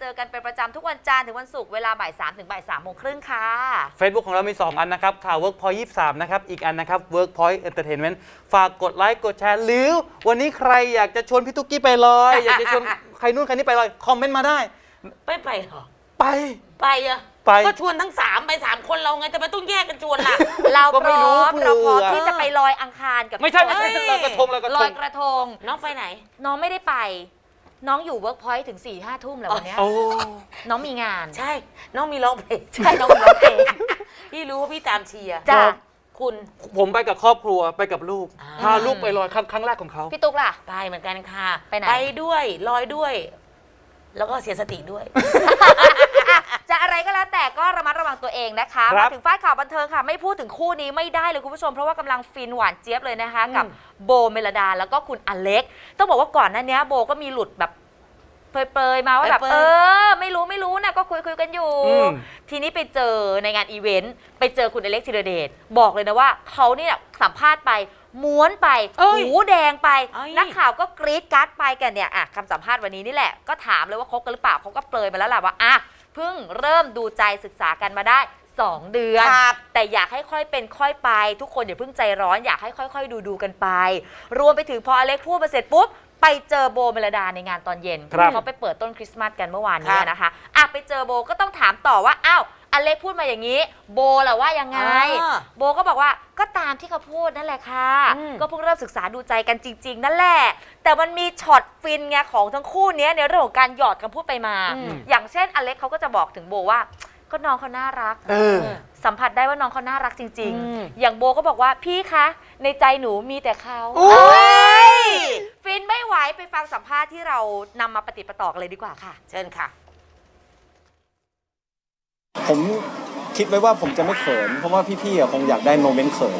เจอกันเป็นประจำทุกวันจันทร์ถึงวันศุกร์เวลาบ่ายสามถึงบ่ายสามโมงครึ่งค่ะ Facebook ของเรามี 2 อันนะครับ ข่าว Workpoint 23 นะครับ อีกอันนะครับ Workpoint Entertainment ฝากกดไลค์กดแชร์หรือ วันนี้ใครอยากจะชวนพี่ตุ๊กกี้ไปลอย อยากจะชวนใครนู่นใครนี่ไปลอย คอมเมนต์มาได้ไม่ไปเหรอ ไป ไปอะไป ก็ชวนทั้งสามไปสามคนเราไงจะไม่ต้องแยกกันชวนล่ะ เราก็พไม่ร้รู้อมเราพร้อมเผื่อที่จะไปลอยอังคารกับไม่ใช่ไม่พี่ใช่ตุ๊กลอยกระทงลอยกระลทอยงกระทงน้องไปไหน น้องไม่ได้ไป น้องอยู่เวิร์กพอยต์ถึง4ี่ห้าทุ่มแล้ววันเนี้ยโอ้ น้องมีงาน ใช่ น้องมีร้องเพลงใช่น้องมีร้องเพลง พี่รู้ว่าพี่ตามเชียร์จ้ะ คุณ ผมไปกับครอบครัวไปกับลูก อ่า พาลูกไปลอยครั้งครั้งแรกของเขา พี่ตุ๊กล่ะ ไปเหมือนกันค่ะ ไปไหน ไปด้วยลอยด้วย แล้วก็เสียสติด้วย อะจะอะไรก็แล้วแต่ก็ระมัดระวังตัวเองนะคะครัมาบถึงฝ้ายข่าวบันเทิงค่ะ ไม่พูดถึงคู่นี้ไม่ได้เลยคุณผู้ชม เพราะว่ากำลังฟินหวานเจี๊ยบเลยนะคะอืมกับโบเมลดาแล้วก็คุณอเล็ก ต้องบอกว่าก่อนหน้านี้โบก็มีหลุดแบบเปรยๆมาว่าแบบเปรยๆเออ ไม่รู้ไม่รู้นะก็คุยคุยๆกันอยู่ อืม ทีนี้ไปเจอในงานอีเวนต์ไปเจอคุณอเล็กธีรเดชบอกเลยนะว่าเขาเนี่ยสัมภาษณ์ไปม้วนไปเอ้ยหูแดงไปเอ้ย นักข่าวก็กรี๊ดกราร์ดไปกันเนี่ยอะคำสัมภาษณ์วันนี้นี่แหละก็ถามเลยว่าคบกันหรือเปล่าเขาก็เปรยมาแล้วแหละว่าอะ เพิ่งเริ่มดูใจศึกษากันมาได้ 2 เดือน ครับ แต่อยากให้ค่อยเป็นค่อยไป ทุกคนอย่าเพิ่งใจร้อนอยากให้ค่อย ๆ ดูดูๆกันไป รวมไปถึงพออเล็กพูดมาเสร็จปุ๊บ ไปเจอโบเมลดาในงานตอนเย็นครับ เขาไปเปิดต้นคริสต์มาสกันเมื่อวานคนี้รับ นะคะอะไปเจอโบก็ต้องถามต่อว่าอ้าว อเล็กพูดมาอย่างนี้ โบล่ะว่ายังไง อ่าโบก็บอกว่าก็ตามที่เขาพูดนั่นแหละค่ะ อืม ก็เพิ่งเริ่มศึกษาดูใจกันจริง ๆ นั่นแหละ แต่มันมีช็อตฟินไงของทั้งคู่เนี้ยในเรื่องของการหยอดคำพูดไปมา อืม อย่างเช่นอเล็กเขาก็จะบอกถึงโบว่า ก็น้องเขาน่ารัก เออ สัมผัสได้ว่าน้องเขาน่ารักจริง อืม ๆ อย่างโบก็บอกว่าพี่คะ ในใจหนูมีแต่เขาโอ้ยฟินไม่ไหวไปฟังสัมภาษณ์ที่เรานำมาปฏิดประต่อกันเลยดีกว่าค่ะ เชิญค่ะ ผมคิดไว้ว่าผมจะไม่เขิน เพราะว่าพี่ๆอะคงอยากได้โมเมนต์เขิน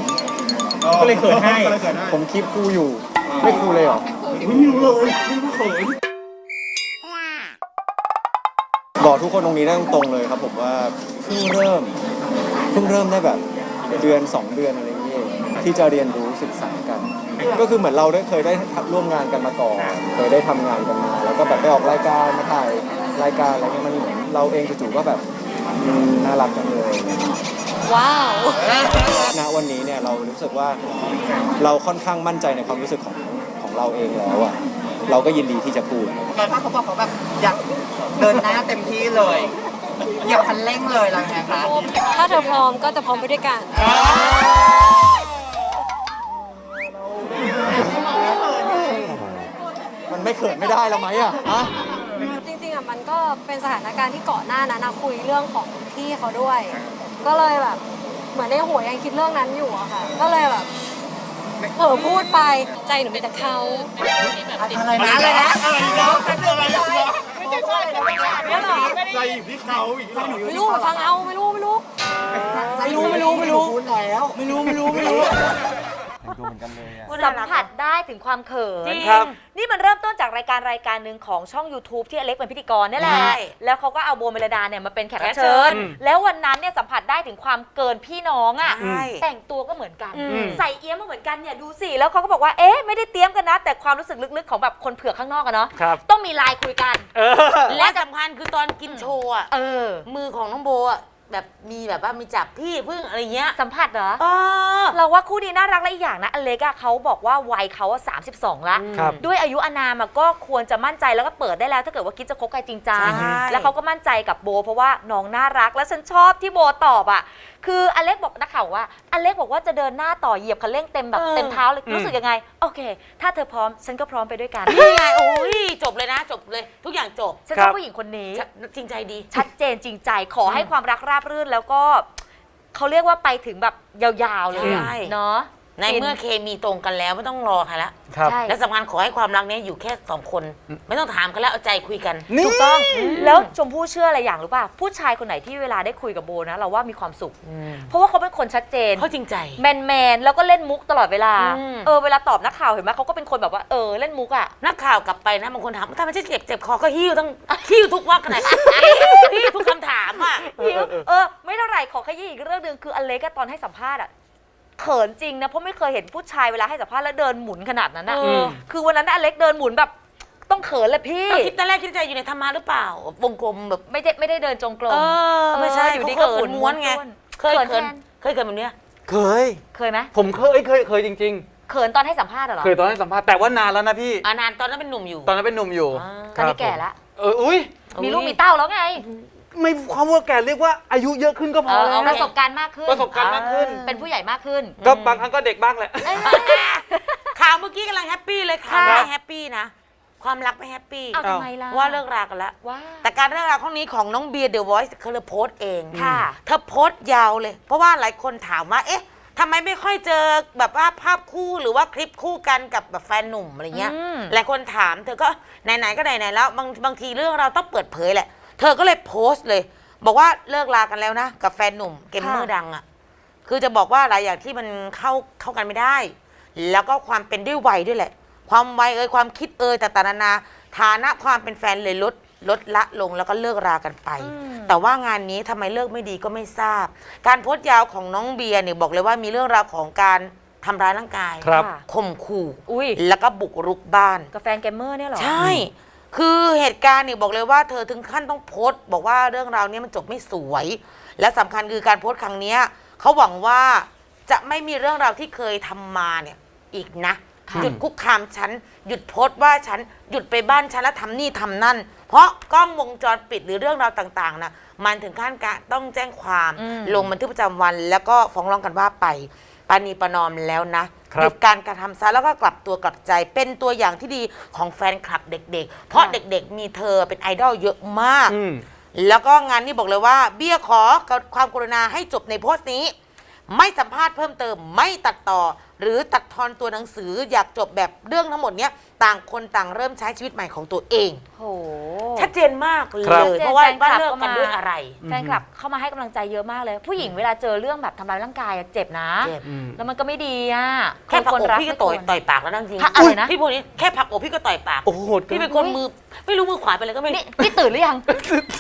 ก็เลยเขินให้ผมคลิปคูอยู่ ไม่คูเลยเหรอบอกทุกคนตรงนี้ได้ตรงๆเลยครับผมว่าเพิ่งเริ่มเพิ่งเริ่มได้แบบเดือนสองเดือนอะไรอย่างเงี้ยที่จะเรียนรู้ศึกษากัน ก็คือเหมือนเราได้เคยได้ร่วมงานกันมาก่อนเคยได้ทำงานกันมา แล้วก็แบบไปออกรายการมาถ่ายรายการอะไรเงี้ยมันเหมือนเราเองจู่ๆก็แบบอืม น่ารักจังเลยว้าว ณวันนี้เนี่ยเรารู้สึกว่าเราค่อนข้างมั่นใจในความรู้สึกของของเราเองแล้วอะเราก็ยินดีที่จะพูด ถ้าเขาบอกเขาแบบอยากเดินหน้าเต็มที่เลยเหยียบคันเร่งเลยแล้วไงคะถ้าเธอพร้อมก็จะพร้อมไปด้วยกัน มันไม่เขินไม่ได้แล้วไหมอะฮะ จริงๆอะมันก็ เป็นสถานการณ์ที่ก่อนหน้านั้นอะคุยเรื่องของพี่เขาด้วย ก็เลยแบบ เหมือนในหัวยังคิดเรื่องนั้นอยู่อะค่ะ ก็เลยแบบเผลอพูดไปใจหนูมีแต่เขาอะไรนะอะไรนะอะไรนะไม่รู้ฟังเอาไม่รู้ไม่รู้ไม่รู้ไม่รู้ไม่รู้พูดแล้วไม่รู้ไม่รู้ ไม่รู้สัมผัสได้ถึงความเขินจริงครับ นี่มันเริ่มต้นจากรายการรายการหนึ่งของช่อง YouTube ที่อเล็กเป็นพิธีกรนี่แหละ ใช่แล้วเขาก็เอาโบเมลดาเนี่ยมาเป็นแขกรับแขกรับเชิเชิญญแล้ววันนั้นเนี่ยสัมผัสได้ถึงความเกินพี่น้องอะ ใช่ แต่งตัวก็เหมือนกัน อืม ใส่เอี้ยมมาเหมือนกันเนี่ยดูสิ แล้วเขาก็บอกว่า เอ๊ะไม่ได้เตรียมกันนะ แต่ความรู้สึกลึกๆของแบบคนเผือกข้างนอกอะเนาะ ครับ ต้องมีไลน์คุยกัน เออ และสำคัญคือตอนกินโชว์อะเออ มือของน้องโบอะ แบบมีแบบว่ามีจับพี่พึ่งอะไรเงี้ยสัมผัสเหรอ เออ เราว่าคู่นี้น่ารักและอีกอย่างนะอเล็กอะเขาบอกว่าวัยเขาอะ32 ละ ครับ ด้วยอายุอานามอะก็ควรจะมั่นใจแล้วก็เปิดได้แล้ว ถ้าเกิดว่าคิดจะคบกันจริงจังใช่ แล้วเขาก็มั่นใจกับโบ เพราะว่าน้องน่ารักและฉันชอบที่โบตอบอะคืออเล็กบอกนักข่าวว่าอเล็กบอกว่าจะเดินหน้าต่อเหยียบคันเร่งเต็มแบบเต็มเท้าเลยอืมรู้สึกยังไง โอเค ถ้าเธอพร้อมฉันก็พร้อมไปด้วยกันนี่ไงโอ้ยจบเลยนะ จบเลย ทุกอย่างจบฉันคชรัอบบผู้หญิงคนนี้จริงใจดี ชัดเจนจริงใจขอให้ความรักราบรื่นแล้วก็เขาเรียกว่าไปถึงแบบยาวๆเลยอะใช่ เนาะ ในเมื่อเคมีตรงกันแล้วไม่ต้องรอใครละครับ ใช่ และสำคัญขอให้ความรักเนี้ยอยู่แค่สองคน ไม่ต้องถามกันแล้วเอาใจคุยกัน นี่ ถูกต้อง แล้วชมพู่เชื่ออะไรอย่างรู้ป่ะผู้ชายคนไหนที่เวลาได้คุยกับโบนะ เราว่ามีความสุข เพราะว่าเขาเป็นคนชัดเจนเขาจริงใจ แมนแมนๆแล้วก็เล่นมุกตลอดเวลา อืม เออเวลาตอบนักข่าวเห็นไหมเขาก็เป็นคนแบบว่าเออเล่นมุกอะ นักข่าวกลับไปนะบางคนถามถ้าไม่ใช่เจ็บเจ็บคอก็หิ้วต้องหิ้วทุกวักขนาดหิ้วทุกคำถามอะ หิวเออ ไม่เท่าไหร่ขอขยี้อีกเรื่องหนึ่งคืออเล็กอะตอนให้สัมภาษณ์อะ เขินจริงนะเพราะไม่เคยเห็นผู้ชายเวลาให้สัมภาษณ์แล้วเดินหมุนขนาดนั้นนะเออ คือวันนั้นน่ะอเล็กเดินหมุนแบบต้องเขินเลยพี่ เราคิดตอนแรกคิดในใจอยู่ในธรรมะหรือเปล่า วงกลมแบบ ไม่ได้ไม่ได้เดินจงกรมเออไม่ใช่เอออยู่ดีเขาก็เขินหมุนม้วนไงม้วนเคยเขิเขินนแทนเคยเขินแบบเนี้ย เคย เคยไหมผมเคยเคยเคยจริง เขินตอนให้สัมภาษณ์เหรอๆเคยตอนให้สัมภาษณ์แต่ว่านานแล้วนะพี่อ่านานตอนนั้นเป็นหนุ่มอยู่ ตอนนั้นเป็นหนุ่มอยู่อ่า ตอนนี้ครับแก่แล้วเอออุ้ย มีลูกมีเต้าแล้วไง ไม่ความว่าแก่เรียกว่าอายุเยอะขึ้นก็พอเออแล้วประสบการณ์มากขึ้น ประสบการณ์มากขึ้น เป็นผู้ใหญ่มากขึ้นก็บางครั้งก็เด็กบ้างแหละข่าวเมื่อกี้กำลังแฮปปี้เลยข่าวค่ะ ไม่แฮปปี้นะ ความรักไม่แฮปปี้เอาทำไมล่ะว่าเลิกรากันแล้ว ว่า แต่การเลิกราครั้งนี้ของน้องเบียร์เดอะวอยซ์เขาเลยโพสต์เองค่ะ เธอโพสต์ยาวเลย เพราะว่าหลายคนถามว่า เอ๊ะทำไมไม่ค่อยเจอแบบว่าภาพคู่หรือว่าคลิปคู่กันกับแบบแฟนหนุ่มอะไรเงี้ยอืม หลายคนถามเธอก็ไหนๆก็ไหนๆแล้วบางบางทีเรื่องเราต้องเปิดเผยแหละ เธอก็เลยโพสต์เลย บอกว่าเลิกรากันแล้วนะ กับแฟนหนุ่มเกมเมอร์ดังอะคือจะบอกว่าหลายอย่างที่มันเข้าเข้ากันไม่ได้ แล้วก็ความเป็นด้วยวัยด้วยแหละ ความวัยเอ่ยความคิดเอ่ยแต่ต่างๆนานาฐานะความเป็นแฟนเลยลดลดละลงแล้วก็เลิกรากันไปแต่ว่างานนี้ทำไมเลิกไม่ดีก็ไม่ทราบ การโพสต์ยาวของน้องเบียร์เนี่ยบอกเลยว่ามีเรื่องราวของการทำร้ายร่างกายครับ ค่ะข่มขู่ อุ้ยแล้วก็บุกรุกบ้านกับแฟนเกมเมอร์เนี่ยเหรอ ใช่ คือเหตุการณ์เนี่ยบอกเลยว่าเธอถึงขั้นต้องโพสต์ บอกว่าเรื่องราวเนี้มันจบไม่สวย และสำคัญคือการโพสต์ครั้งเนี้ยเขาหวังว่าจะไม่มีเรื่องราวที่เคยทำมาเนี่ยอีกนะค่ะหยุดคุกคามฉัน หยุดโพสต์ว่าฉัน หยุดไปบ้านฉันแล้วทำนี่ทำนั่น เพราะกล้องวงจรปิดหรือเรื่องราวต่างๆนะมันถึงขั้นการต้องแจ้งความอืมลงบันทึกประจำวัน แล้วก็ฟ้องร้องกันว่าไป ปานีประนอมแล้วนะครับหยุดการกระทำซะแล้วก็กลับตัวกลับใจ เป็นตัวอย่างที่ดีของแฟนคลับเด็ก ๆ เพราะเด็กๆ มีเธอเป็นไอดอลเยอะมาก อืม แล้วก็งานนี้บอกเลยว่า เบี้ยขอความกรุณาให้จบในโพสต์นี้ ไม่สัมภาษณ์เพิ่มเติมไม่ตัดต่อ หรือตัดทอนตัวหนังสืออยากจบแบบเรื่องทั้งหมดเนี้ยต่างคนต่างเริ่มใช้ชีวิตใหม่ของตัวเอง โห ชัดเจนมากเลครับ ย เพราะว่าแฟนคลัว่าบเลิกก็กันมาด้วยอะไร แฟนคลับเข้ามาให้กำลังใจเยอะมากเลย ผู้หญิงเวลาเจอเรื่องแบบทำร้ายร่างกายอะเจ็บนะ เจ็บ อืม แล้วมันก็ไม่ดีอะแค่ผลักคนอกรักพี่ก็ไม่ต่อยควรต่อยปากแล้วนั่งจริงฮะอะไรนะพี่พูดนี้แค่ผลักอกพี่ก็ต่อยปากโอ้โหโหดเกิพี่เป็นคนมือไม่รู้มือขวาเป็นอะไรก็ไม่รู้นี่พี่ตื่นหรือยัง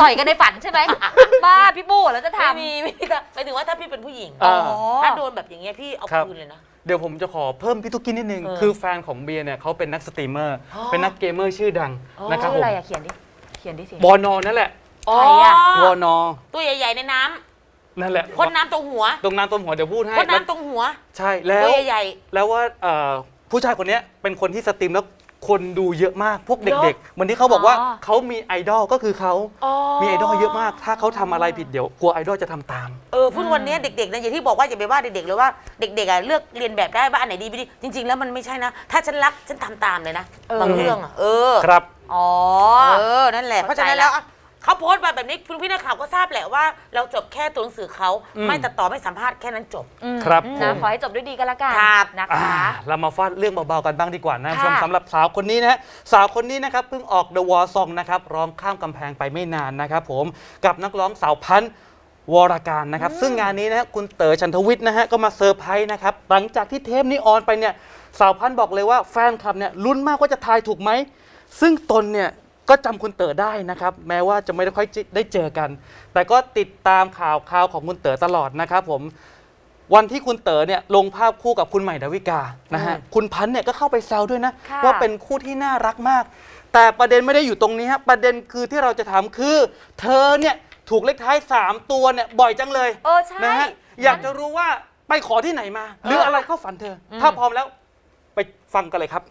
ต่อยกันในฝันใช่ไหมบ้าพี่บู้แล้วจะไม่ทำมีไม่มีแต่หมายถึงว่าถ้าพี่เป็นผู้หญิง อ่า ถ้าโดนแบบอย่างเงี้ยพี่เอาครับคืนเลยนะ เดี๋ยวผมจะขอเพิ่มพี่ตุ๊กกี้นิดนึง เออ คือแฟนของเบียร์เนี่ยเขาเป็นนักสตรีมเมอร์อ๋อเป็นนักเกมเมอร์ชื่อดังอ๋อนะครับชื่ผมออะไรอะเขียนดิ เขียนดิสิ บอนอนั่นแหละอ๋อ ใครอะวอนอตัวใหญ่ๆในน้ำนั่นแหละพ่นน้ำตรงหัวตรงน้ำต้มหัวเดี๋ยวพูดให้พ่นแล้วน้ำตรงหัว ใช่แล้วตัวใหญ่ แล้วว่าเอ่อผู้ชายคนเนี้ยเป็นคนที่สตรีมแล้ว คนดูเยอะมากพวกเหรอเด็กๆเหมือนที่เขาบอกว่าอ๋อ เขามีไอดอลก็คือเขาๆอ๋อมีไอดอลเยอะมาก ถ้าเขาทำอะไรผิดเดี๋ยวกลัวไอดอลจะทำตาม เออพูดวันนี้เด็กๆนะอย่างที่บอกว่าอย่าไปว่าเด็กๆเลยว่าเด็กๆอะเลือกเรียนแบบได้ว่าอันไหนดีไม่ดี จริง ๆ แล้วมันไม่ใช่นะ ถ้าฉันรักฉันทำตามเลยนะเออบางเรื่องอะเออ ครับ อ๋อ เออ นั่นแหละ เพเข้าราะใจฉะนั้นละแล้วอะ เขาโพสต์มาแบบนี้คุณพี่นักข่าวก็ทราบแหละว่า เราจบแค่ตัวหนังสือเขาอืม ไม่ตัดต่อไม่สัมภาษณ์แค่นั้นจบ อืมครับนะผมขอให้จบด้วยดีก็แล้วกันครับ นะอ่าคะ เรามาฟาดเรื่องเบาๆกันบ้างดีกว่านะค่ะชมสำหรับสาวคนนี้นะฮะสาวคนนี้นะครับเพิ่งออก The War Song นะครับร้องข้ามกำแพงไปไม่นานนะครับผมกับนักร้องสาวพันธุ์วรการนะครับ ซึ่งงานนี้นะฮะคุณเต๋อชันทวิทย์นะฮะก็มาเซอร์ไพรส์นะครับ หลังจากที่เทปนี้ออนไปเนี่ยสาวพันธุ์บอกเลยว่าแฟนคลับเนี่ยลุ้นมากว่าจะทายถูกไหม ซึ่งตนเนี่ย ก็จำคุณเต๋อได้นะครับ แม้ว่าจะไม่ได้ค่อยได้เจอกัน แต่ก็ติดตามข่าวข่าวของคุณเต๋อตลอดนะครับผม วันที่คุณเต๋อเนี่ยลงภาพคู่กับคุณใหม่ดาวิกานะฮะ คุณพันธ์เนี่ยก็เข้าไปแซวด้วยนะ ค่ะ ว่าเป็นคู่ที่น่ารักมาก แต่ประเด็นไม่ได้อยู่ตรงนี้ฮะ ประเด็นคือที่เราจะถามคือ เธอเนี่ยถูกเลขท้าย 3 ตัวเนี่ยบ่อยจังเลยเออใช่ นะฮะ อยากจะรู้ว่าไปขอที่ไหนมา หรืออะไรเข้าฝันเธออถ้าพร้อมแล้วไปฟังกันเลยครับ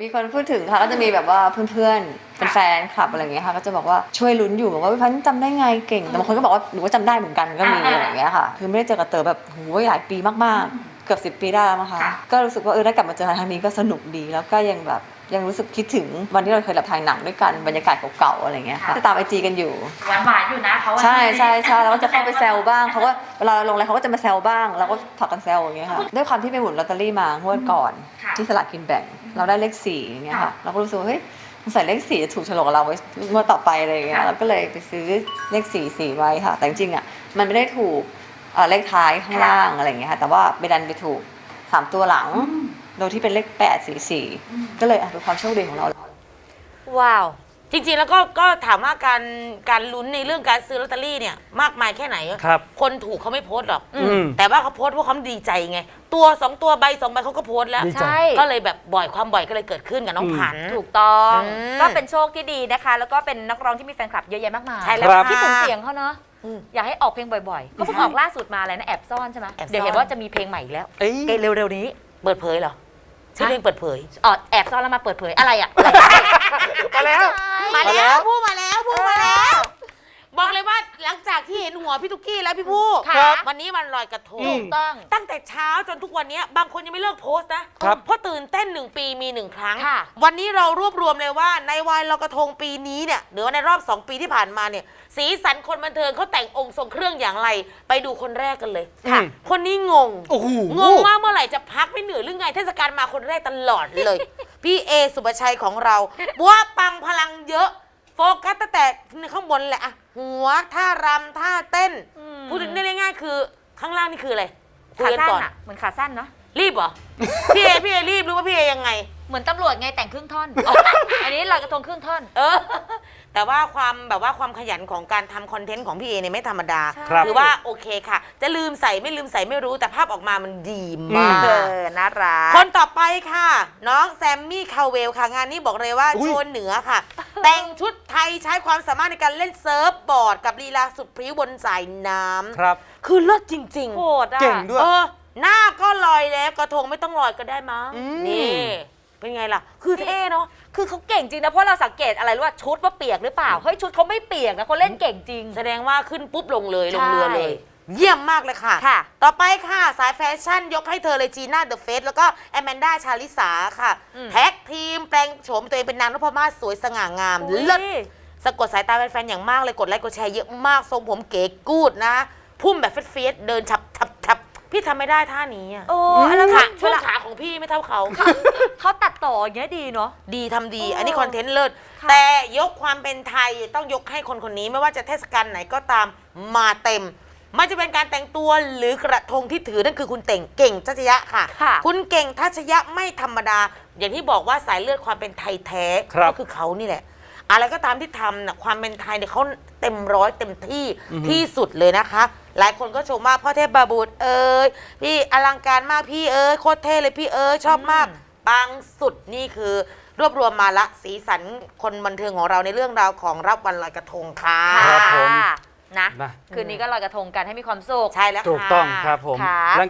มีคนพูดถึงค่ะก็จะมีแบบว่าเพื่อนๆเป็นแฟนคลับอะไรอย่างเงี้ยค่ะก็จะบอกว่าช่วยลุ้นอยู่บอกว่าพี่พันธุ์จำได้ไงเก่งแต่บางคนก็บอกว่าหนูก็จำได้เหมือนกันก็มีอะไรอย่างเงี้ยค่ะคือไม่ได้เจอกับเต๋อแบบโหหลายปีมากๆ เกือบสิบปีได้แล้วมั้งคะก็รู้สึกว่าเออได้กลับมาเจอกันครั้งนี้ก็สนุกดีแล้วก็ยังแบบ ยังรู้สึกคิดถึงวันที่เราเคยแบบถ่ายหนังด้วยกันบรรยากาศเก่าๆอะไรอย่างเงี้ยค่ะจะตามไอจีกันอยู่หวานหวานๆอยู่นะเขาอะใช่ใช่ใช่เราก็จะเข้าไปแซวบ้างเขาก็เวลาเราลงอะไรเขาก็จะมาแซวบ้างเราก็ผลักกันแซวอย่างเงี้ยค่ะด้วยความที่ไปหมุนลอตเตอรี่มางวดก่อน ที่สลากกินแบ่งเราได้เลขสี่อย่างเงี้ยค่ะเราก็รู้สึกว่าเฮ้ยสงสัยเลขสี่จะถูกโฉลกกับเราไว้งวดต่อไปอะไรอย่างเงี้ยเราก็เลยไปซื้อเลขสี่สี่ไว้ค่ะ แต่จริงๆอะมันไม่ได้ถูกเอ่อเลขท้ายข้างล่างอะไรอย่างเงี้ยค่ะแต่ว่าไปดันไปถูกสามตัวหลัง โดยที่เป็นเลขแปดสี่สี่ก็เลยอะเป็นความโชคดีของเรา ว้าว จริงๆ แล้วก็ก็ถามว่าการการลุ้นในเรื่องการซื้อลอตเตอรี่เนี่ย มากมายแค่ไหนครับคนถูกเขาไม่โพสต์หรอกอืม แต่ว่าเขาโพสต์เพราะเขาดีใจไง ตัวสองตัวใบสองใบเขาก็โพสต์แล้ว ดีใจ ใช่ก็เลยแบบบ่อยความบ่อยก็เลยเกิดขึ้นกับน้องอืมผัน ถูกต้อง อืมก็เป็นโชคที่ดีนะคะ แล้วก็เป็นนักร้องที่มีแฟนคลับเยอะแยะมากมายใช่แล้วครับค่ะคิดถึงเสียงเขาเนาะอืมอยากให้ออกเพลงบ่อยๆ ก็เพิ่งออกล่าสุดมาอะไรนะแอบซ่อนใช่ไหมแอบซ่อน เดี๋ยวเห็นว่าจะมีเพลงใหม่อีกแล้วเอ้ย เร็วๆนี้ เปิดเผยเหรอ ชื่อเพลงเปิดเผย อ๋อแอบซ่อนแล้วมาเปิดเผยอะไรอะ มาแล้ว มามาแล้แล้ววพูดมาแล้ว พูดมาแล้ว บอกเลยว่าหลังจากที่เห็นหัวพี่ตุ๊กกี้แล้วพี่ผู้ครับวันนี้วันลอยกระทอืงมต้อง ตั้งแต่เช้าจนทุกวันนี้บางคนยังไม่เลิกโพสต์นะครับ เพราะตื่นเต้นหนึ่งปีมีหนึ่งครั้ง ค่ะ วันนี้เรารวบรวมเลยว่าในวันลอยกระทงปีนี้เนี่ยหรือว่าในรอบ 2 ปีที่ผ่านมาเนี่ย สีสันคนบันเทิงเขาแต่งองค์ทรงเครื่องอย่างไร ไปดูคนแรกกันเลยค่ะ คนนี้งง โอ้โห งงมากเมื่อไหร่จะพักไม่เหนื่อยหรือไงเทศกาลมาคนแรกตลอดเลย พี่เอสุปชัยของเราบัวปังพลังเยอะ โฟกัสตั้งแต่ข้างบนแหละอะหัวท่ารำท่าเต้น อืม พูดถึงได้ง่ายๆคือข้างล่างนี่คืออะไรคุยขากันสั้นก่อนอะเหมือนขาสั้นเนาะรีบเหรอ พี่เอพี่เอรีบหรือว่าพี่เอยังไง เหมือนตำรวจไงแต่งครึ่งท่อน อันนี้ลอยกระทงครึ่งท่อน เออ แต่ว่าความแบบว่าความขยันของการทำคอนเทนต์ของพี่เอเนี่ยไม่ธรรมดาครับถือว่าโอเคค่ะ จะลืมใส่ไม่ลืมใส่ไม่รู้แต่ภาพออกมามันดีมาก เออ น่ารัก คนต่อไปค่ะ น้องแซมมี่คาเวลค่ะ งานนี้บอกเลยว่าอุ๊ยโชว์เหนือค่ะ แต่งชุดไทยใช้ความสามารถในการเล่นเซิร์ฟบอร์ดกับลีลาสุดพริ้วบนสายน้ำครับ คือเลิศจริงโหดอะ เก่งด้วย เออหน้าก็ลอยแล้วกระทงไม่ต้องลอยก็ได้มั้งอืม นี่ เป็นไงล่ะ คือเท่เนาะ คือเขาเก่งจริงนะ เพราะเราสังเกตอะไรรู้ว่าชุดว่าเปียกหรือเปล่า เฮ้ยชุดเขาไม่เปียกนะเขาเล่นเก่งจริง แสดงว่าขึ้นปุ๊บลงเลยใช่ลงเรือเลย เยี่ยมมากเลยค่ะ ค่ะ ต่อไปค่ะ สายแฟชั่นยกให้เธอเลยจีน่าเดอะเฟสแล้วก็แอมแมนด้าชาลิสาค่ะ อืม แท็กทีมแปลงโฉมตัวเองเป็นนางนพมาศสวยสง่างามอุ๊ย เลิศ สะกดสายตาแฟนๆอย่างมากเลยกดไลค์กดแชร์เยอะมาก ทรงผมเก๋กูดนะ พุ่มแบบเฟียสๆเดินฉับฉับฉับ พี่ทำไม่ได้ท่านี้อะโอ้แล้วขามันช่วงเวลาขาของพี่ไม่เท่าเขา เขาตัดต่ออย่างเงี้ยดีเนาะ ดีทำดีโอ้อันนี้คอนเทนต์เลิศ ค่ะแต่ยกความเป็นไทยต้องยกให้คนคนนี้ไม่ว่าจะเทศกาลไหนก็ตามมาเต็ม ไม่จะเป็นการแต่งตัวหรือกระทงที่ถือนั่นคือคุณเต่งเก่งทัชยะค่ะ ค่ะคุณเก่งทัชยะไม่ธรรมดา อย่างที่บอกว่าสายเลือดความเป็นไทยแท้ครับ ก็คือเขานี่แหละ อะไรก็ตามที่ทำนะความเป็นไทยเนี่ยเขาเต็มร้อยเต็มที่ที่สุดเลยนะคะ หลายคนก็ชมว่าพ่อเทพบาบูดเอ้ยพี่อลังการมากพี่เอ้ยโคตรเท่เลยพี่เอ้ยชอบมากปังสุดนี่คือรวบรวมมาละสีสันคนบันเทิงของเราในเรื่องราวของรับวันลอยกระทงค่ะ ครับผม นะนะ คืนนี้ก็ลอยกระทงกันให้มีความสุข ใช่แล้วค่ะ ถูกต้องครับผมค่ะหลัง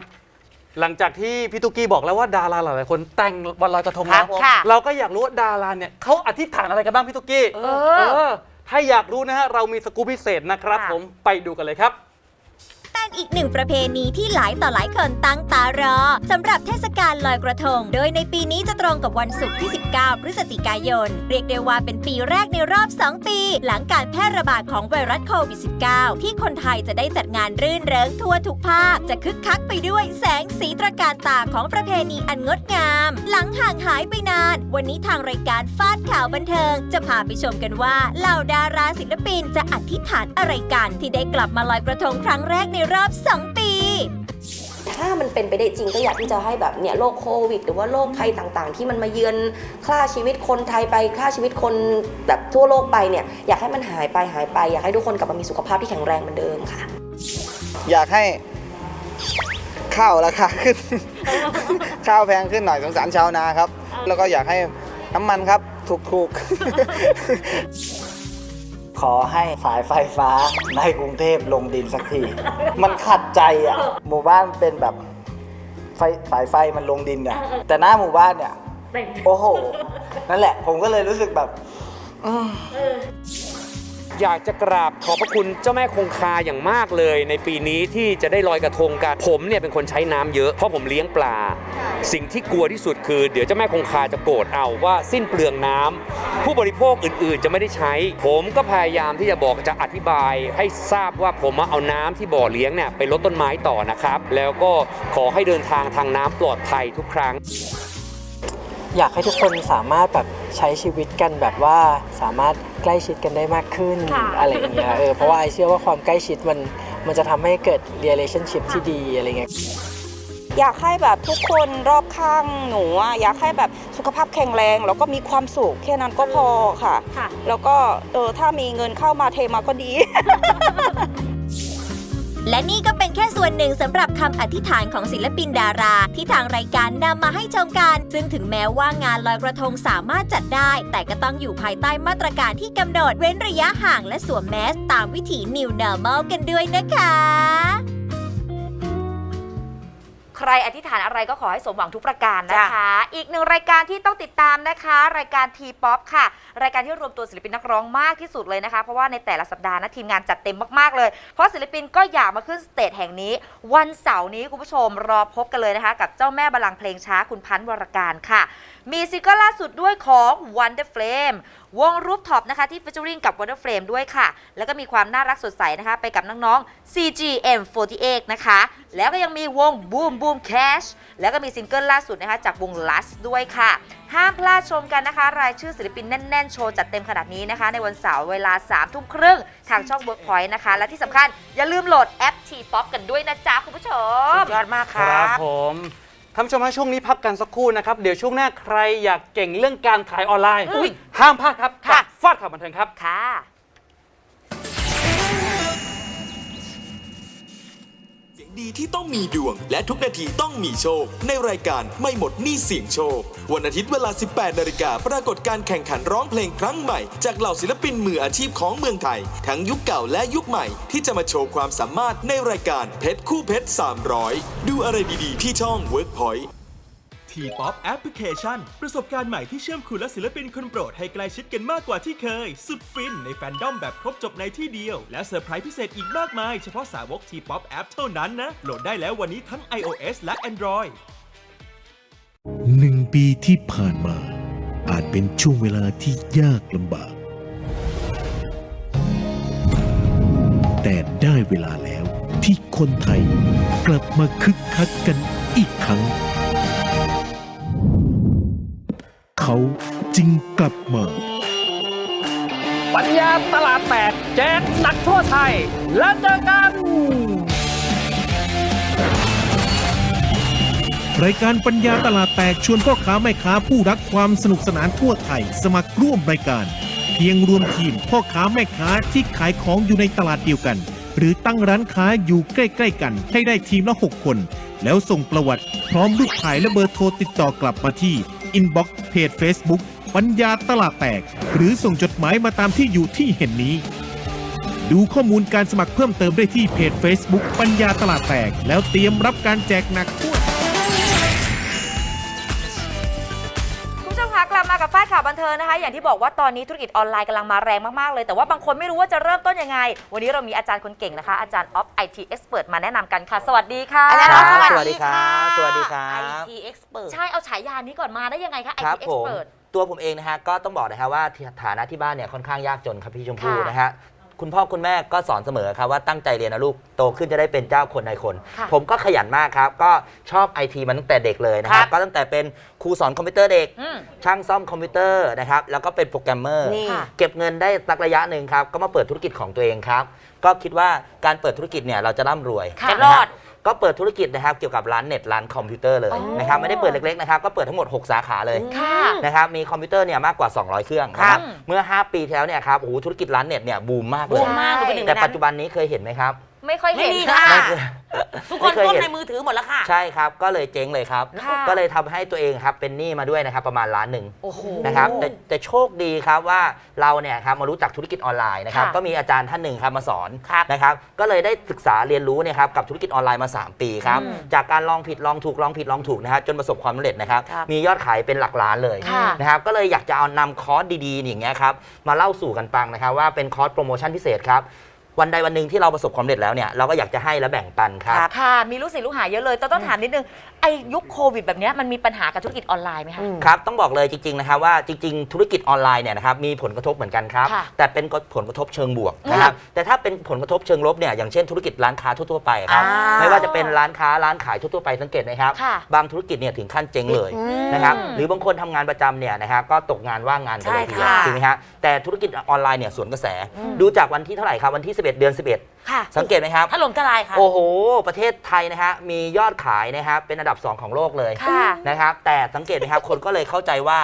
หลังจากที่พี่ตุ๊กกี้บอกแล้วว่าดาราหลายๆคนแต่งวันลอยกระทงครัแล้บวผม ค่ะเราก็อยากรู้ว่าดาราเนี่ยเขาอธิษฐานอะไรกันบ้างพี่ตุ๊กกี้เอเอออถ้าอยากรู้นะฮะเรามีสกู๊ปพิเศษนะครับ ค่ะ ผมไปดูกันเลยครับ เป็นอีกหนึ่งประเพณีที่หลายต่อหลายคนตั้งตารอสำหรับเทศกาลลอยกระทง โดยในปีนี้จะตรงกับวันศุกร์ที่ 19 พฤศจิกายน เรียกได้ว่าเป็นปีแรกในรอบ 2 ปี หลังการแพร่ระบาดของไวรัสโควิด -19 ที่คนไทยจะได้จัดงานรื่นเริงทั่วทุกภาค จะคึกคักไปด้วยแสงสีตระการตาของประเพณีอันงดงาม หลังห่างหายไปนาน วันนี้ทางรายการฟาดข่าวบันเทิง จะพาไปชมกันว่าเหล่าดาราศิลปินจะอธิษฐานอะไรกันที่ได้กลับมาลอยกระทงครั้งแรกในรอบ 2 ปี ถ้ามันเป็นไปได้จริงก็อยากที่จะให้แบบเนี่ยโรคโควิด หรือว่าโรคภัยต่างๆ ที่มันมาเยือนฆ่าชีวิตคนไทยไปฆ่าชีวิตคนแบบทั่วโลกไปเนี่ยอยากให้มันหายไปหายไป อยากให้ทุกคนกลับมามีสุขภาพที่แข็งแรงเหมือนเดิมค่ะ อยากให้ข้าวราคาขึ้น ข้าวแพงขึ้นหน่อยสงสารชาวนาครับ แล้วก็อยากให้น้ำมันครับถูกๆ ขอให้สายไฟฟ้าในกรุงเทพลงดินสักที มันขัดใจอะ หมู่บ้านเป็นแบบไฟสายไฟมันลงดินอะ แต่หน้าหมู่บ้านเนี่ย โอ้โห นั่นแหละ ผมก็เลยรู้สึกแบบ อ อยากจะกราบขอบพระคุณเจ้าแม่คงคาอย่างมากเลย ในปีนี้ที่จะได้ลอยกระทงกันผมเนี่ยเป็นคนใช้น้ำเยอะเพราะผมเลี้ยงปลา สิ่งที่กลัวที่สุดคือ เดี๋ยวเจ้าแม่คงคาจะโกรธเอาว่าสิ้นเปลืองน้ำผู้บริโภคอื่นๆ จะไม่ได้ใช้ ผมก็พยายามที่จะบอกจะอธิบายให้ทราบว่าผมมาเอาน้ำที่บ่อเลี้ยงเนี่ยไปลดต้นไม้ต่อนะครับ แล้วก็ขอให้เดินทางทางน้ำปลอดภัยทุกครั้ง อยากให้ทุกคนสามารถแบบใช้ชีวิตกันแบบว่าสามารถใกล้ชิดกันได้มากขึ้นค่ะ อะไรอย่างเงี้ยเออเพราะว่าไอเชื่อว่าความใกล้ชิดมันมันจะทำให้เกิด relationship ที่ดีอะไรเงี้ย อยากให้แบบทุกคนรอบข้างหนูอะอยากให้แบบสุขภาพแข็งแรงแล้วก็มีความสุขแค่นั้นก็พอค่ะ ค่ะ แล้วก็เออถ้ามีเงินเข้ามาเทมาก็ดี และนี่ก็เป็นแค่ส่วนหนึ่งสำหรับคำอธิษฐานของศิลปินดารา ที่ทางรายการนำมาให้ชมกัน ซึ่งถึงแม้ว่างานลอยกระทงสามารถจัดได้ แต่ก็ต้องอยู่ภายใต้มาตรการที่กำหนดเว้นระยะห่างและสวมแมสตามวิถี New Normal กันด้วยนะคะ ใครอธิษฐานอะไรก็ขอให้สมหวังทุกประการนะคะ อีกหนึ่งรายการที่ต้องติดตามนะคะ รายการทีป๊อปค่ะ รายการที่รวมตัวศิลปินนักร้องมากที่สุดเลยนะคะ เพราะว่าในแต่ละสัปดาห์นะทีมงานจัดเต็มมากๆเลย เพราะศิลปินก็อยากมาขึ้นสเตจแห่งนี้ วันเสาร์นี้คุณผู้ชมรอพบกันเลยนะคะ กับเจ้าแม่บัลลังก์เพลงช้าคุณพันธ์วรการค่ะ มีซิงเกิลล่าสุดด้วยของ Wonder Flame วงรูปท็อปนะคะที่ฟิชเจอริงกับ Wonder Flame ด้วยค่ะ แล้วก็มีความน่ารักสดใสนะคะ ไปกับน้องๆ CGM48 นะคะ แล้วก็ยังมีวง Boom Boom Cash แล้วก็มีซิงเกิลล่าสุดนะคะจากวง Lust ด้วยค่ะ ห้ามพลาดชมกันนะคะ รายชื่อศิลปินแน่น ๆ โชว์จัดเต็มขนาดนี้นะคะ ในวันเสาร์เวลา3ทุ่มครึ่งทางช่อง Workpoint นะคะ และที่สำคัญอย่าลืมโหลดแอป T-POP กันด้วยนะจ๊ะคุณผู้ชมสุดยอดมากคครัรับบผม ท่านผู้ชมฮะช่วงนี้พักกันสักครู่นะครับ เดี๋ยวช่วงหน้าใครอยากเก่งเรื่องการขายออนไลน์อุ๊ยห้ามพลาดครับค่ะ กับฟาดข่าวบันเทิงครับ ค่ะ ดีที่ต้องมีดวง และทุกนาทีต้องมีโชค ในรายการไม่หมดหนี้เสี่ยงโชค วันอาทิตย์เวลา 18 นาฬิกาปรากฏการแข่งขันร้องเพลงครั้งใหม่ จากเหล่าศิลปินมืออาชีพของเมืองไทย ทั้งยุคเก่าและยุคใหม่ ที่จะมาโชว์ความสามารถในรายการเพชรคู่เพชร300 ดูอะไรดีๆ ที่ช่อง Workpoint ทีป๊อปแอปพลิเคชันประสบการณ์ใหม่ที่เชื่อมคุณและศิลปินคนโปรดให้ใกล้ชิดกันมากกว่าที่เคย สุดฟินในแฟนดอมแบบครบจบในที่เดียว และเซอร์ไพรส์พิเศษอีกมากมาย เฉพาะสาวกทีป๊อปแอปเท่านั้นนะ โหลดได้แล้ววันนี้ทั้ง iOS และ Android หนึ่งปีที่ผ่านมา อาจเป็นช่วงเวลาที่ยากลำบาก แต่ได้เวลาแล้วที่คนไทยกลับมาคึกคักกันอีกครั้ง เขาจึงกลับมา ปัญญาตลาดแตกแจกหนักทั่วไทย แล้วเจอกัน รายการปัญญาตลาดแตกชวนพ่อค้าแม่ค้าผู้รักความสนุกสนานทั่วไทย สมัครร่วมรายการ เพียงรวมทีมพ่อค้าแม่ค้าที่ขายของอยู่ในตลาดเดียวกัน หรือตั้งร้านค้าอยู่ใกล้ๆกัน ให้ได้ทีมละ 6 คน แล้วส่งประวัติพร้อมรูปถ่ายและเบอร์โทรติดต่อกลับมาที่ อินบ็อกซ์เพจ Facebook ปัญญาตลาดแตก หรือส่งจดหมายมาตามที่อยู่ที่เห็นนี้ ดูข้อมูลการสมัครเพิ่มเติมได้ที่เพจ Facebook ปัญญาตลาดแตก แล้วเตรียมรับการแจกหนักทั่ว ลับมากับฝ้ายข่าวบันเทิงนะคะ อย่างที่บอกว่าตอนนี้ธุรกิจออนไลน์กำลังมาแรงมากๆเลย แต่ว่าบางคนไม่รู้ว่าจะเริ่มต้นยังไง วันนี้เรามีอาจารย์คนเก่งนะคะ อาจารย์ออฟไอทีเอ็กซ์เพรมาแนะนำกันค่ะ สวัสดีค่ะอาจารย์ออฟสวัสดีครับสวัสดีครับ IT expert ใช่เอาฉายานี้ก่อนมาได้ยังไงคะไอครัทีเอ็ผกซ์มเพรตัวผมเองนะฮะก็ต้องบอกนะฮะว่าฐานะที่บ้านเนี่ยค่อนข้างยากจนครับพี่ชมพู่ค่ะนะฮะ คุณพ่อคุณแม่ก็สอนเสมอครับว่าตั้งใจเรียนนะลูกโตขึ้นจะได้เป็นเจ้าคนนายคน ค่ะผมก็ขยันมากครับ ก็ชอบไอทีมาตั้งแต่เด็กเลยนะคครัรับ บ ก็ตั้งแต่เป็นครูสอนคอมพิวเตอร์เด็ก อืม ช่างซ่อมคอมพิวเตอร์นะครับ แล้วก็เป็นโปรแกรมเมอร์ นี่เก็บเงินได้สักระยะหนึ่งครับ ก็มาเปิดธุรกิจของตัวเองครับ ก็คิดว่าการเปิดธุรกิจเนี่ยเราจะร่ำรวยค่ะนฮรอด ก็เปิดธุรกิจนะครับเกี่ยวกับร้านเน็ตร้านคอมพิวเตอร์เลยอ๋อนะครับไม่ได้เปิดเล็กๆนะครับก็เปิดทั้งหมด 6 สาขาเลยค่ะนะครับมีคอมพิวเตอร์เนี่ยมากกว่า 200 เครื่องนะครับเมื่อ 5 ปีที่แล้วเนี่ยครับโอ้โหธุรกิจร้านเน็ตเนี่ยบูมมากเลบูยมมากหนูเป็นหนึ่งในแต่นั้นปัจจุบันนี้เคยเห็นไหมครับไม่ค่อยเห็นไม่มีค่ะไม่เคย ทุกคนไม่เคยก้มเห็น ในมือถือหมดแล้วค่ะ ใช่ครับ ก็เลยเจ๊งเลยครับ ค่ะ ก็เลยทำให้ตัวเองครับเป็นหนี้มาด้วยนะครับประมาณล้านหนึ่ง โอ้โห นะครับแต่แต่โชคดีครับว่าเราเนี่ยครับมารู้จักธุรกิจออนไลน์นะครับค่ะก็มีอาจารย์ท่านหนึ่งครับมาสอนครับนะครับก็เลยได้ศึกษาเรียนรู้เนี่ยครับกับธุรกิจออนไลน์มา 3 ปีครับอืมจากการลองผิดลองถูกลองผิดลองถูกนะครับจนประสบความสำเร็จนะครับครับมียอดขายเป็นหลักล้านเลยค่ะนะครับก็เลยอยากจะเอานำคอร์สดีๆอย่างเงี้ยครับมาเล่าสู่กันฟังนะครับว่าเป็นคอร์สโปรโมชั่นพิเศษครับ วันใดวันหนึ่งที่เราประสบความสำเร็จแล้วเนี่ยเราก็อยากจะให้และแบ่งปันครับ ค่ะ มีลูกศิษย์ลูกหาเยอะเลยแต่ต้องถามนิดนึงไอยุคโควิดแบบเนี้ยมันมีปัญหากับธุรกิจออนไลน์ไหมคะ ครับต้องบอกเลยจริงๆนะครับว่าจริงๆ ธุรกิจออนไลน์เนี่ยนะครับมีผลกระทบเหมือนกันครับ ค่ะแต่เป็นผลกระทบเชิงบวกนะครับแต่ถ้าเป็นผลกระทบเชิงลบเนี่ยอย่างเช่นธุรกิจร้านค้าทั่วๆไปครับอ่าไม่ว่าจะเป็นร้านค้าร้านขายทั่วๆไปสังเกตไหมครับ ค่ะบางธุรกิจเนี่ยถึงขั้นเจ๊งเลยอืมนะครับหรือบางคนทำงานประจำเนี่ยนะครับก็ตกงานว่างงานไปเลยทีเดียวใช่ค่ะถูกไหมฮะแต่ธุรกิจออนไลน์เนี่ยสวนกระแส ดูจากวันที่เท่าไหร่ครับวันที่เดือน 11 ค่ะสังเกตไหมครับถล่มทลายค่ะ โอ้โห ประเทศไทยนะฮะมียอดขายนะครับเป็นอันดับ 2 ของโลกเลยค่ะ นะครับ แต่สังเกตไหมครับ คนก็เลยเข้าใจว่า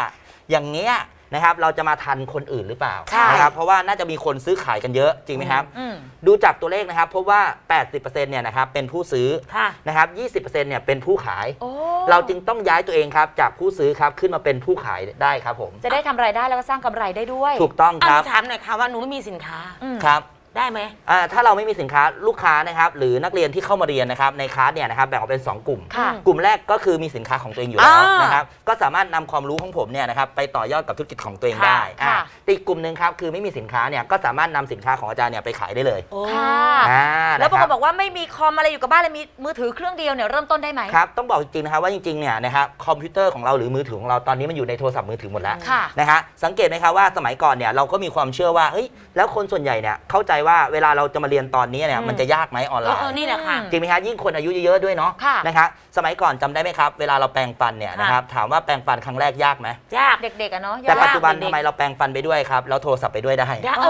อย่างเงี้ยนะครับเราจะมาทันคนอื่นหรือเปล่าใช่ นะครับเพราะว่าน่าจะมีคนซื้อขายกันเยอะจริงไหมครับ อืมดูจากตัวเลขนะครับพบว่า 80%เนี่ยนะครับเป็นผู้ซื้อค่ะนะครับ 20%เนี่ยเป็นผู้ขาย โอ้เราจึงต้องย้ายตัวเองครับจากผู้ซื้อครับขึ้นมาเป็นผู้ขายได้ครับผม จะได้ทำรายได้แล้วก็สร้างกำไรได้ด้วยถูกต้องอะคหรันูบถามหน่อยค่ะว่าหนูไม่มีสินค้าครับ ได้ไหม อ่าถ้าเราไม่มีสินค้าลูกค้านะครับหรือนักเรียนที่เข้ามาเรียนนะครับในคลาสเนี่ยนะครับแบ่งออกเป็น 2 กลุ่ม ค่ะกลุ่มแรกก็คือมีสินค้าของตัวเองอยู่แล้วอ่านนะครับก็สามารถนำความรู้ของผมเนี่ยนะครับไปต่อยอดกับธุรกิจของตัวเองค่ะได้ค่ะอ่าแต่อีกกลุ่มหนึ่งครับคือไม่มีสินค้าเนี่ยก็สามารถนำสินค้าของอาจารย์เนี่ยไปขายได้เลยค่ะ อ่าแล้วบางะครับนบอกว่าไม่มีคอมอะไรอยู่กับบ้านเลยมีมือถือเครื่องเดียวเนี่ยเริ่มต้นได้ไหม ครับ ต้องบอกจริงๆนะครับว่าจริงๆ เนี่ยนะครับคอมพิวเตอร์ของเราหรือมือถือของเราตอนนี้มันอยู่ในโทรศัพท์มือถือหมดแล้วค่ะนะฮะสังเกตไหมครับว่าสมัยก่อนเนี่ยเราก็มีความเชื่อว่าเฮ้ยแล้วคนส่วนใหญ่เนี่ยเข้าใจว่าเวลาเราจะมาเรียนตอนนี้เนี่ยมันจะยากไหมออนเอไลอเออน์ นี่แหละค่ะ จริงไหมฮะยิ่งคนอายุเยอะๆด้วยเนาะค่ะนะครับสมัยก่อนจำได้ไหมครับ เวลาเราแปรงฟันเนี่ยค่ะ นะครับถามว่าแปรงฟันครั้งแรกยากไหมยากเด็กๆอะเนาะแต่ปัจจุบันยากเด็กๆทำไมเราแปรงฟันไปด้วยครับแล้วโทรศัพท์ไปด้วยได้ ยากเอ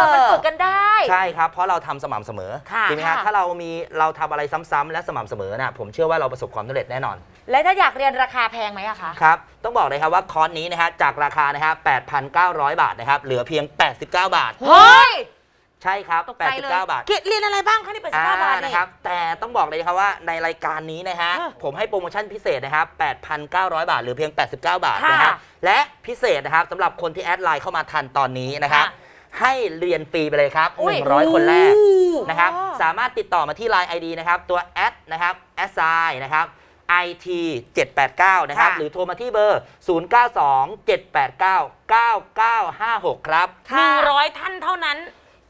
อมันฝึกกันได้ ใช่ครับ เพราะเราทำสม่ำเสมอค่ะจริงไหมฮะค่ะ ถ้าเรามีเราทำอะไรซ้ำๆและสม่ำเสมอนะผมเชื่อว่าเราประสบความสำเร็จแน่นอน และถ้าอยากเรียนราคาแพงไหมอะคะ ครับ ต้องบอกเลยครับว่าคอร์สนี้นะฮะจากราคานะฮะ8,900 บาทนะครับ เหลือเพียง 89 บาท เฮ้ย ใช่ครับ ตกใจเลย89บาท เกรดเรียนอะไรบ้างคะนี่89 บาทอ่านี่นะครับแต่ต้องบอกเลยครับว่าในรายการนี้นะฮะอ่าผมให้โปรโมชั่นพิเศษนะครับ 8,900 บาท หรือเพียง 89 บาทค่ะนะครับและพิเศษนะครับสำหรับคนที่แอดไลน์เข้ามาทันตอนนี้นะครับ ค่ะให้เรียนฟรีไปเลยครับ อุ้ย100 คนแรกโอ้นะครับอ๋อ สามารถติดต่อมาที่ Line ID นะครับ ตัวแอดนะครับ s i นะครับ IT 789 นะครับ ค่ะหรือโทรมาที่เบอร์ 092 789 9956 ครับหนึ่งร้อยท่านเท่านั้น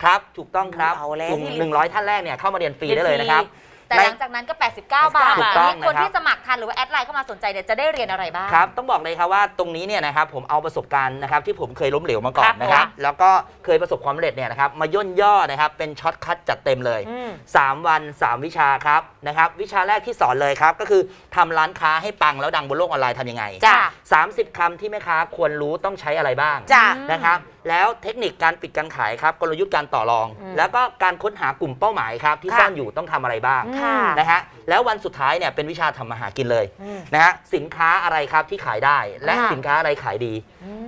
ครับ ถูกต้องครับเอาแล้วกลุ่มที่หนึ่งร้อยท่านแรกเนี่ยเข้ามาเรียนฟรีได้เลยเรียนฟรีนะครับ แต่ในหลังจากนั้นก็ 89 บาทถูกต้องทีนี้คนนะครับ ที่สมัครทันหรือว่าแอดไลน์เข้ามาสนใจเนี่ยจะได้เรียนอะไรบ้าง ครับ ต้องบอกเลยครับว่าตรงนี้เนี่ยนะครับผมเอาประสบการณ์นะครับที่ผมเคยล้มเหลวมาก่อครันบนะครับผมแล้วก็เคยประสบความสำเร็จเนี่ยนะครับมาย่นย่อนะครับเป็นช็อตคัทจัดเต็มเลย อืม 3 วัน 3 วิชาครับนะครับวิชาแรกที่สอนเลยครับ ก็คือทำร้านค้าให้ปังแล้วดังบนโลกออนไลน์ทำยังไงจ้ะ 30 คำที่แม่ค้าควรรู้ต้องใช้อะไรบ้างจ้ะ นะครับ แล้วเทคนิคการปิดการขายครับกลยุทธ์การต่อรองอืมแล้วก็การค้นหากลุ่มเป้าหมายครับที่ค่ะซ่อนอยู่ต้องทำอะไรบ้างค่ะ นะฮะ แล้ววันสุดท้ายเนี่ยเป็นวิชาทำมาหากินเลยอืมนะฮะสินค้าอะไรครับที่ขายได้ และค่ะสินค้าอะไรขายดี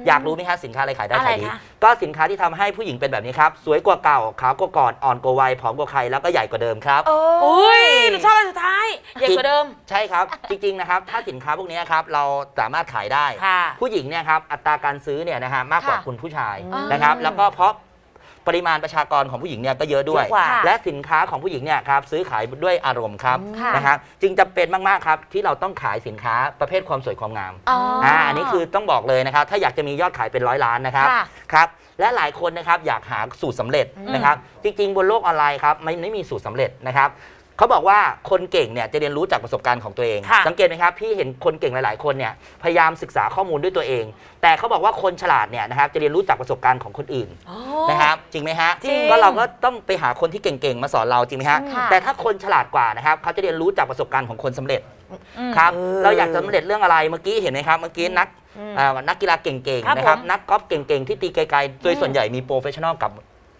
อยากรู้ไหมฮะสินค้าอะไรขายได้อะไรขายดี คะ ก็สินค้าที่ทำให้ผู้หญิงเป็นแบบนี้ครับ สวยกว่าเก่าขาวกว่าก่อนอ่อนกว่าวัยผอมกว่าใครแล้วก็ใหญ่กว่าเดิมครับ โอ้อุ้ยหนูชอบอันสุดท้ายใหญ่กว่าเดิม ใช่ครับ จริงๆนะครับถ้าสินค้าพวกนี้ครับเราสามารถขายได้ ค่ะผู้หญิงเนี่ยครับอัตราการซื้อเนี่ยนะฮะมากกว่าค่ะคุณผู้ชายอืมนะครับ แล้วก็เพราะ ปริมาณประชากรของผู้หญิงเนี่ยก็เยอะด้วย เยอะกว่า และสินค้าของผู้หญิงเนี่ยครับซื้อขายด้วยอารมณ์ครับค่ะ นะครับจึงจำเป็นมากๆครับที่เราต้องขายสินค้าประเภทความสวยความงามอ๋อออ่าอันนี้คือต้องบอกเลยนะครับ ถ้าอยากจะมียอดขายเป็นร้อยล้านนะครับ ค่ะ ครับและหลายคนนะครับอยากหาสูตรสำเร็จอืมนะครับ จริง ๆ บนโลกออนไลน์ครับไม่ไม่มีสูตรสำเร็จนะครับเขาบอกว่าคนเก่งเนี่ยจะเรียนรู้จากประสบการณ์ของตัวเอง ค่ะ สังเกตไหมครับพี่เห็นคนเก่งหลาย ๆ คนเนี่ยพยายามศึกษาข้อมูลด้วยตัวเอง แต่เขาบอกว่าคนฉลาดเนี่ยนะครับจะเรียนรู้จากประสบการณ์ของคนอื่นโอ้นะครับ จริงไหมฮะจริงก็เราก็ต้องไปหาคนที่เก่งๆ มาสอนเราจริงไหมฮะ ค่ะแต่ถ้าคนฉลาดกว่านะครับเขาจะเรียนรู้จากประสบการณ์ของคนสำเร็จอืมครับเออเราอยากจะสำเร็จเรื่องอะไรเมื่อกี้เห็นไหมครับเมื่อกี้นักอืมเอ่อนักกีฬาเก่งครับๆนะครับผม นักกอล์ฟเก่งๆที่ตีไกลๆโดยส่วนใหญ่มีโปรเฟชชั่นอลกับ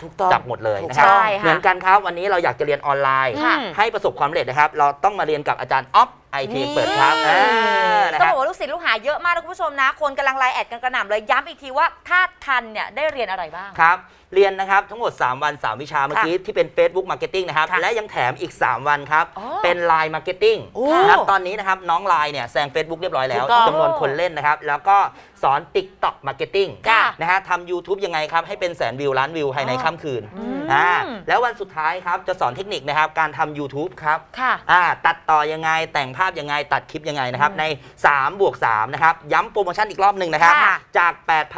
ถูกต้อง จับหมดเลยถูกนะครับ ใช่ค่ะเหมือนกันครับ วันนี้เราอยากจะเรียนออนไลน์ ค่ะ ให้ประสบความสำเร็จนะครับ เราต้องมาเรียนกับอาจารย์ออฟไอทีนี่เปิดครับอ่านะต้อคงรับ บอกว่าลูกศิษย์ลูกหาเยอะมากนะคุณผู้ชมนะ คนกำลังไลน์แอดกันกระหน่ำเลยย้ำอีกทีว่าถ้าทันเนี่ยได้เรียนอะไรบ้าง ครับ เรียนนะครับทั้งหมด 3 วัน 3 วิชาเมื่อกี้ที่เป็น Facebook Marketing นะครับ ค่ะและยังแถมอีก 3 วันครับ อ๋อเป็น Line Marketing โอ้นะครับตอนนี้นะครับน้อง Line เนี่ยแซง Facebook เรียบร้อยแล้วถูกต้องจำนวนคนเล่นนะครับ แล้วก็สอน TikTok Marketing ค่ะนะฮะทำ YouTube ยังไงครับ ให้เป็นแสนวิวล้านวิวภายในอ๋อ ค่ำคืนอืม อ่าแล้ววันสุดท้ายครับจะสอนเทคนิคนะครับการทำ YouTube ครับ ค่ะ อ่าตัดต่อยังไงแต่งภาพยังไงตัดคลิปยังไงนะครับ ใน3บวก3นะครับ ย้ำโปรโมชั่นอีกรอบหนึ่งนะครับ ค่ะจาก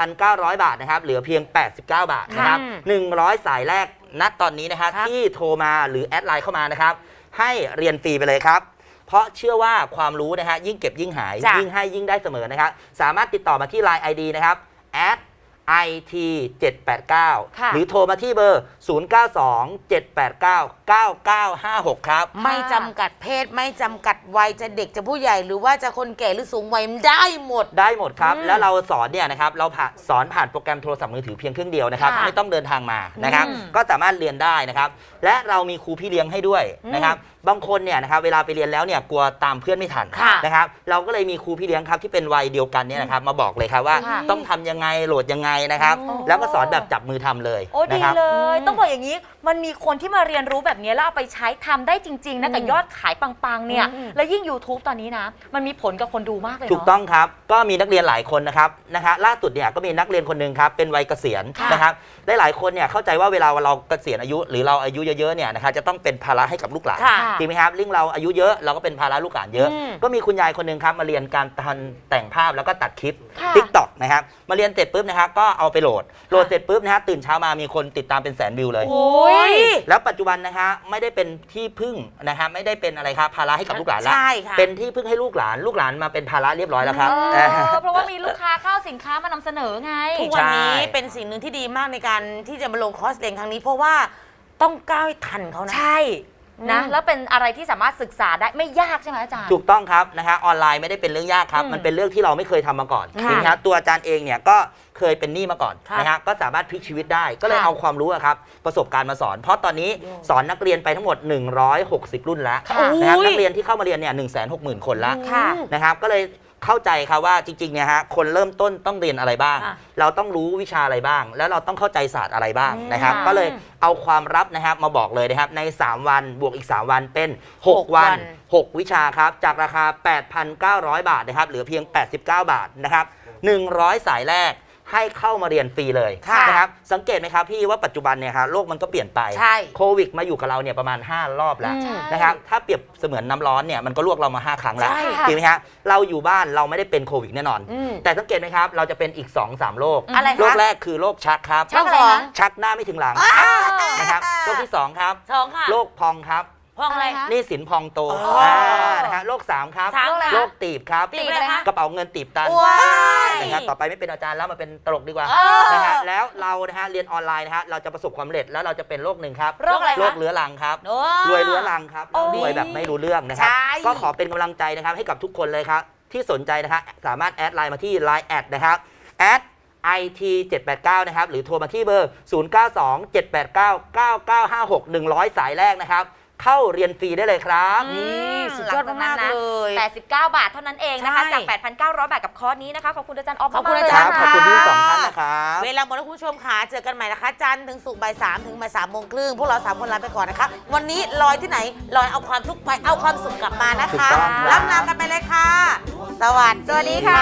8,900 บาทนะครับ เหลือเพียง 89 บาทนะครับ100 สายแรกณตอนนี้นะครับครับที่โทรมาหรือแอดไลน์เข้ามานะครับ ให้เรียนฟรีไปเลยครับ เพราะเชื่อว่าความรู้นะฮะยิ่งเก็บยิ่งหาย จ้ะ ยิ่งให้ยิ่งได้เสมอนะครับ สามารถติดต่อมาที่ Line ID นะครับ at IT 789ค่ะหรือโทรมาที่เบอร์ 092 789 9956 ครับ ไม่จำกัดเพศไม่จำกัดวัยจะเด็กจะผู้ใหญ่ หรือว่าจะคนแก่หรือสูงวัยมันได้หมด ได้หมดครับอืมแล้วเราสอนเนี่ยนะครับ เราผ่าสอนผ่านโปรแกรมโทรศัพท์มือถือเพียงเครื่องเดียวนะครับ ค่ะไม่ต้องเดินทางมานะครับ อืม ก็สามารถเรียนได้นะครับ และเรามีครูพี่เลี้ยงให้ด้วยนะครับ บางคนเนี่ยนะครับเวลาไปเรียนแล้วเนี่ยกลัวตามเพื่อนไม่ทันค่ะนะครับเราก็เลยมีครูพี่เลี้ยงครับที่เป็นวัยเดียวกันเนี่ยนะครับมาบอกเลยครับว่าค่ะ ต้องทำยังไงโหลดยังไงนะครับ โอ้ แล้วก็สอนแบบจับมือทำเลยโอ้นะดีครับ เลย ต้องบอกอย่างนี้มันมีคนที่มาเรียนรู้แบบนี้แล้วเอาไปใช้ทำได้จริง ๆนะกับยอดขายปังๆเนี่ย อืม แล้วยิ่ง YouTube ตอนนี้นะ มันมีผลกับคนดูมากเลยถูกเนาะ ต้องครับ ก็มีนักเรียนหลายคนนะครับนะฮะล่าสุดเนี่ยก็มีนักเรียนคนหนึ่งครับเป็นวัยเกษียณค่ะนะครับได้หลายคนเนี่ยเข้าใจว่าเวลาเราเกษียณอายุ หรือเราอายุเยอะๆเนี่ยนะครับจะต้องเป็นภาระให้กับลูกหลานค่ะจริงไหมครับลิงเราอายุเยอะเราก็เป็นภาระลูกหลานเยอะ อืมก็มีคุณยายคนหนึ่งครับมาเรียนการทันแต่งภาพแล้วก็ตัดคลิปค่ะทิกตอกนะครับมาเรียนเสร็จปุ๊บนะครับก็เอาไปโหลดโหลดเสร็จปุ๊บนะฮะตื่นเช้ามามีคนติดตามเป็นแสนวิวเลย โอ้ย แล้วปัจจุบันนะฮะไม่ได้เป็นที่พึ่งนะฮะไม่ได้เป็นอะไรครับภาระให้กับลูกหลานแล้วใช่ค่ะ เป็นที่พึ่งให้ลูกหลาน ลูกหลานมาเป็นภาระเรียบร้อยแล้วครับ เออเพราะว่ามีลูกค้าเข้าสินค้ามานำเสนอไง ทุกวันนี้ใช่ เป็นสิ่งหนึ่งที่ดีมากในการที่จะมาลงคอร์สเรียนครั้งนี้ เพราะว่าต้องก้าวให้ทันเขานะ ใช่ นะอืมแล้วเป็นอะไรที่สามารถศึกษาได้ไม่ยากใช่ไหมอาจารย์ ถูกต้องครับนะฮะออนไลน์ไม่ได้เป็นเรื่องยากครับ อืมมันเป็นเรื่องที่เราไม่เคยทำมาก่อนค่ะจริงครับตัวอาจารย์เองเนี่ยก็เคยเป็นหนี้มาก่อนค่ะนะฮะก็สามารถพลิกชีวิตได้ ก็เลยค่ะเอาความรู้อะครับประสบการณ์มาสอน เพราะตอนนี้สอนนักเรียนไปทั้งหมด 160 รุ่นแล้วค่ะ นะครับโอ้ย นักเรียนที่เข้ามาเรียนเนี่ยหนึ่งแสนหกหมื่นคนแล้วค่ะ นะครับก็เลย เข้าใจครับว่าจริงๆเนี่ยฮะคนเริ่มต้นต้องเรียนอะไรบ้าง ค่ะเราต้องรู้วิชาอะไรบ้าง แล้วเราต้องเข้าใจศาสตร์อะไรบ้างอืมนะครับ ค่ะก็เลยเอาความลับนะครับมาบอกเลยนะครับใน 3 วันบวกอีก 3 วันเป็นหก6วันวัน6 วิชาครับ จากราคา 8,900 บาทนะครับเหลือเพียง 89 บาทนะครับ 100 สายแรก ให้เข้ามาเรียนฟรีเลยค่ะนะครับสังเกตไหมครับพี่ว่าปัจจุบันเนี่ยครับโลกมันก็เปลี่ยนไปใช่โควิดมาอยู่กับเราเนี่ยประมาณ 5 รอบแล้วอืมนะครับถ้าเปรียบเสมือนน้ำร้อนเนี่ยมันก็ลวกเรามา 5 ครั้งแล้วใช่จริงไหมครับเราอยู่บ้านเราไม่ได้เป็นโควิดแน่นอน อืม แต่สังเกตไหมครับเราจะเป็นอีก 2 3โรคอะไรคะ โรคแรกคือโรคชักครับ ชักอะไรคะชักหน้าไม่ถึงหลังนะครับโรคที่2ครับ สองค่ะ โรคพองครับ ห้องอะไรอะไรคะหนี่สินพองโตอ๋ออ่านะฮะโรค3ครับสามอะไรคะโรคตีบครับ ตีบอะไรคะ กระเป๋าเงินตีบตันว้ายนะครับต่อไปไม่เป็นอาจารย์แล้วมาเป็นตลกดีกว่าเออนะฮะแล้วเรานะฮะเรียนออนไลน์นะฮะเราจะประสบความสำเร็จแล้วเราจะเป็นโรคหนึ่งครับโรคอะไรคะ โรคเรื้อรังครับ โอ้ รวยเรื้อรังครับโอ้รวยแบบไม่รู้เรื่องนะครับ ใช่ ก็ขอเป็นกำลังใจนะครับให้กับทุกคนเลยครับ ที่สนใจนะครับสามารถแอดไลน์มาที่ Line แอดนะครับแอด IT 789 นะครับ หรือโทรมาที่เบอร์ 092 789 9956 100 สายแรกนะครับ เข้าเรียนฟรีได้เลยครับ นี่สุดยอดหลังจมากนั้นๆนะเลย 89 บาทเท่านั้นเองนะคะใช่จาก 8,900 บาทกับคอร์สนี้นะคะ ขอบคุณอาจารย์ออฟขอบคุณมากๆอาเลยจารย์ขอบคุณที่สองท่านนะครับ เวลาหมดแล้วคุณผู้ชมค่ะ เจอกันใหม่นะคะ จันทร์ถึงศุกร์บ่ายสามถึงบ่ายสามโมงครึ่งพวกเราสามคนลาไปก่อนนะคะ วันนี้ลอยที่ไหน ลอยเอาความทุกข์ไป เอาความสุขกลับมานะคะถูกต้องครับรับลากันไปเลยค่ะ สวัสดีค่ะ